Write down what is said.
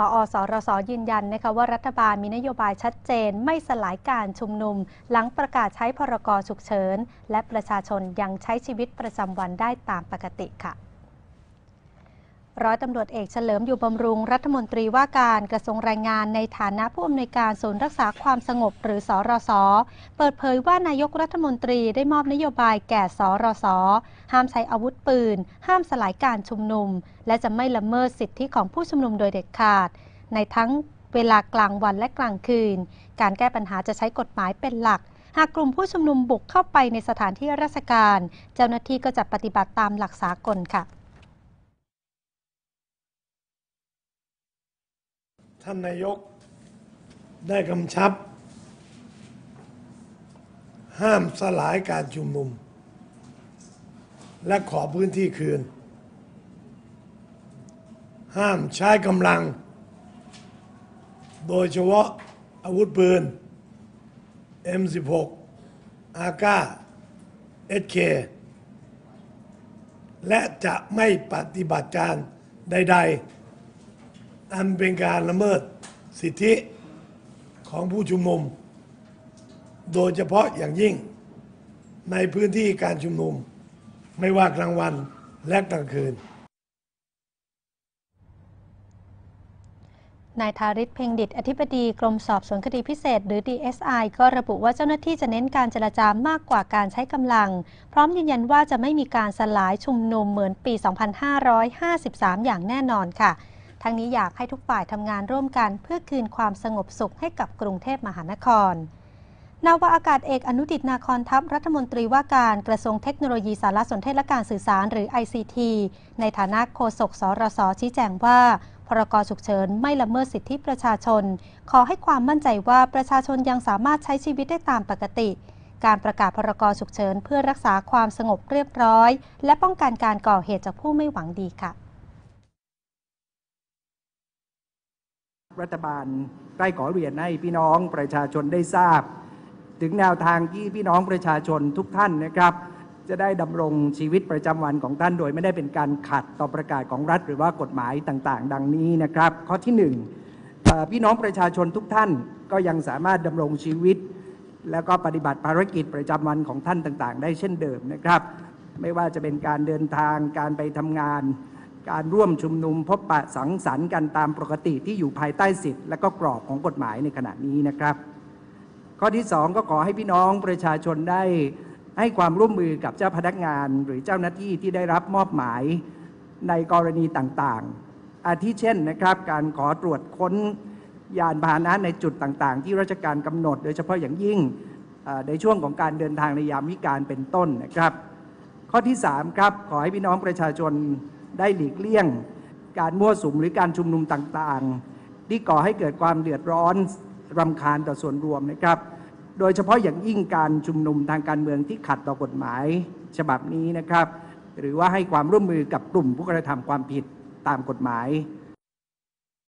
พอสรสยืนยันนะคะว่ารัฐบาลมีนโยบายชัดเจนไม่สลายการชุมนุม หลังประกาศใช้พรกฉุกเฉิน และประชาชนยังใช้ชีวิตประจำวันได้ตามปกติค่ะ ร้อยตำรวจเอกเฉลิมอยู่บำรุงรัฐมนตรีว่าการกระทรวงแรงงานในฐานะผู้อำนวยการศูนย์รักษาความสงบหรือสอรส เปิดเผยว่านายกรัฐมนตรีได้มอบนโยบายแก่สอรส ห้ามใช้อาวุธปืน ห้ามสลายการชุมนุม และจะไม่ละเมิดสิทธิของผู้ชุมนุมโดยเด็ดขาด ในทั้งเวลากลางวันและกลางคืน การแก้ปัญหาจะใช้กฎหมายเป็นหลักหากกลุ่มผู้ชุมนุมบุกเข้าไปในสถานที่ราชการ เจ้าหน้าที่ก็จะปฏิบัติตามหลักสากลค่ะ ท่านนายกได้กำชับ ห้ามสลายการชุมนุม และขอพื้นที่คืน ห้ามใช้กำลัง โดยเฉพาะอาวุธปืน M16 อาก้า SK และจะไม่ปฏิบัติการใด ๆ อันเป็นการละเมิดสิทธิของผู้ชุมนุม โดยเฉพาะอย่างยิ่งในพื้นที่การชุมนุม ไม่ว่ากลางวันและกลางคืนนายทาริศเพ่งดิตอธิบดีกรมสอบสวนคดีพิเศษ หรือ DSI ก็ระบุว่าเจ้าหน้าที่จะเน้นการเจรจามากกว่าการใช้กำลัง พร้อมยืนยันว่าจะไม่มีการสลายชุมนุมเหมือนปี 2553 อย่างแน่นอนค่ะ ทั้งนี้อยากให้ทุกฝ่ายทำงานร่วมกัน เพื่อคืนความสงบสุขให้กับกรุงเทพมหานครนาวาอากาศเอกอนุดิตนาคอนทัพรัฐมนตรีว่าการกระทรวงเทคโนโลยีสารสนเทศและการสื่อสารหรือ ICT ในฐานะโฆษกสรสชี้แจงว่า พรกฉุกเฉินไม่ละเมิดสิทธิประชาชน ขอให้ความมั่นใจว่าประชาชนยังสามารถใช้ชีวิตได้ตามปกติ การประกาศพรกฉุกเฉินเพื่อรักษาความสงบเรียบร้อย และป้องกันการก่อเหตุจากผู้ไม่หวังดีค่ะ รัฐบาลใกล้ขอเรียนให้พี่น้องประชาชนได้ทราบ ถึงแนวทางที่พี่น้องประชาชนทุกท่านนะครับ จะได้ดำรงชีวิตประจำวันของท่านโดยไม่ได้เป็นการขัดต่อประกาศของรัฐ หรือว่ากฎหมายต่างๆ ดังนี้นะครับ ข้อที่1พี่น้องประชาชนทุกท่านก็ยังสามารถดำรงชีวิต แล้วก็ปฏิบัติภารกิจประจำวันของท่านต่างๆ ได้เช่นเดิมนะครับ ไม่ว่าจะเป็นการเดินทางการไปทำงาน การร่วมชุมนุมพบปะสังสรรค์กันตามปกติที่อยู่ภายใต้สิทธิ์และก็กรอบของกฎหมายในขณะนี้นะครับ ข้อที่สองก็ขอให้พี่น้องประชาชนได้ให้ความร่วมมือกับเจ้าพนักงาน หรือเจ้าหน้าที่ที่ได้รับมอบหมายในกรณีต่างๆ อาทิเช่นนะครับ การขอตรวจค้นยานพาหนะในจุดต่างๆ ที่ราชการกำหนด โดยเฉพาะอย่างยิ่งในช่วงของการเดินทางในยามวิการเป็นต้นนะครับ ข้อที่ 3 ครับ ขอให้พี่น้องประชาชน ได้หลีกเลี่ยง การมั่วสุมหรือการชุมนุมต่างๆ ที่ก่อให้เกิดความเดือดร้อนรำคาญต่อส่วนรวมนะครับ โดยเฉพาะอย่างยิ่งการชุมนุมทางการเมืองที่ขัดต่อกฎหมายฉบับนี้นะครับ หรือว่าให้ความร่วมมือกับกลุ่มผู้กระทำความผิดตามกฎหมาย